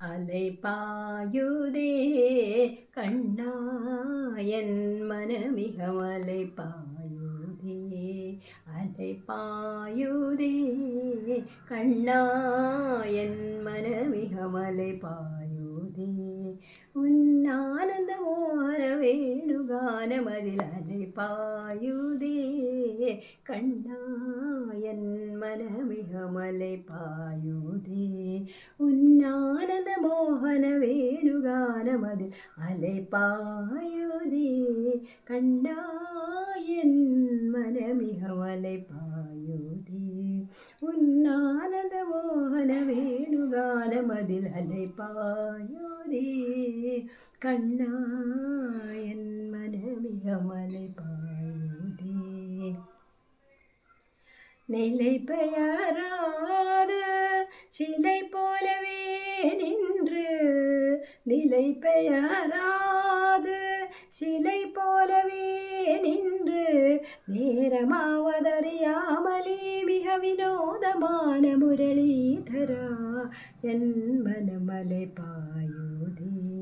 அலை பாயுதே கண்ணா என் மனமிக அலை பாயுதே அலை பாயுதே கண்ணா என் அலை பாயுதே உன்னானந்த மோர வேணுகானமதில் அலை பாயுதே கண்ணாயன் என் மனமிக மலை பாயுதே உன்னானந்த மோகன வேணுகானமதில் அலை பாயுதே கண்ணா என் மனமிக மலை பாயுதே உன்னானந்த மோகன வேணுகானமதில் அலை பாயுதே கண்ணா என் மனமிக மலை பாயுதே நிலை பெயராத சிலை போலவே நின்று நிலை பெயராது. சிலை போலவே நின்று நேரமாவதறியாமலே மிக வினோதமான முரளிதரா என் மனமலை பாயுதே.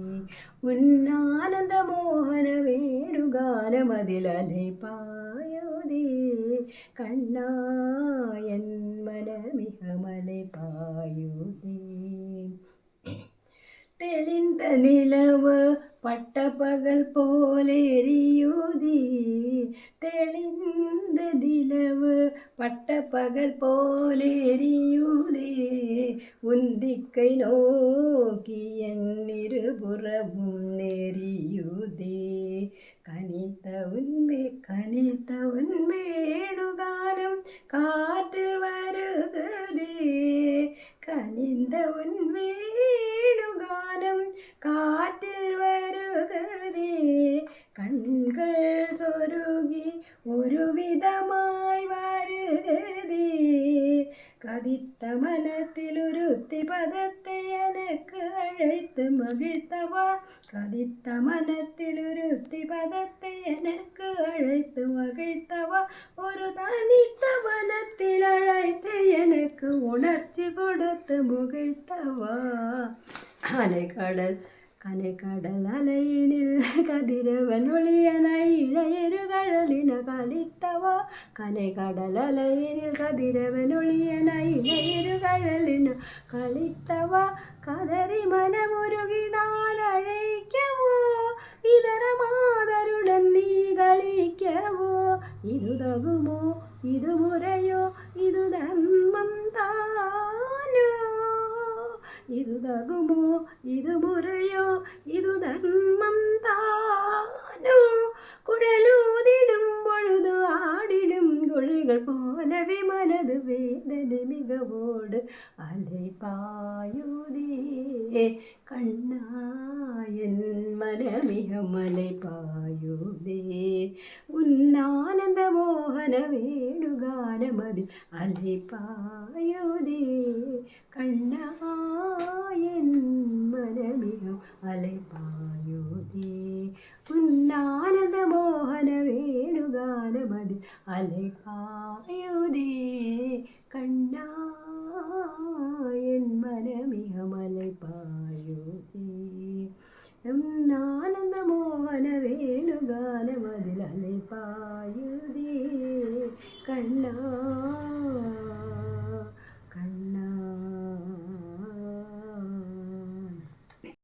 உன்னானந்த மோகன வேணுகானமதில் அலை பாயுதே. கண்ணா என் மனமிக மலை பாயுதே. தெளிந்த நிலவு பட்ட பகல் போலெரியுதே தெளிந்த நிலவு பட்ட பகல் போலெரியுதே உந்திக்கை நோக்கி என் இருபுறமும் நெறியுதே. கனித்த உண்மை கனித்த உண்மேணுகானம் கா விதமாய் வருகதே கதித்த மனத்தில் உருத்தி பதத்தை எனக்கு அழைத்து மகிழ்த்தவா கதித்த மனத்தில் உருத்தி பதத்தை எனக்கு அழைத்து மகிழ்த்தவா ஒரு தனித்த மனத்தில் அழைத்து எனக்கு உணர்ச்சி கொடுத்து முகிழ்த்தவா அலை கடல் കനകടലയിൽ കതിരവൻ ഒളിയനായി ഇഴയരുകഴലിന കളിത്തവോ? കനകടലയിൽ കതിരവൻ ഒളിയനായി ഇഴയരുകഴലിന കളിത്തവ? കതറി മനമുരുകി നാലഴയ്ക്കവോ ഇതര മാതരുടൻ നീ കളിക്കവോ ഇതു തകുമോ? ഇതു മുറയോ ഇതു ധർമ്മം താനോ? ഇതു തകുമോ? ഇതു മുറ അലകൾ പോലവേ മനത് വേദന മികവോട് അലൈപ്പായുതേ കണ്ണായൻ മനമിക മലൈപ്പായുതേ ഉന്നാനന്ദ മോഹന വേണുഗാനമതി കണ്ണായൻ മനമിക അലൈപ്പായുതേ ഉന്നാനന്ദമോ അലൈപ്പായുതേ കണ്ണായൻ മനമിഹമലൈപ്പായുതേ ആനന്ദമോഹന വേണുഗാനമതിലലൈപ്പായുതേ കണ്ണാ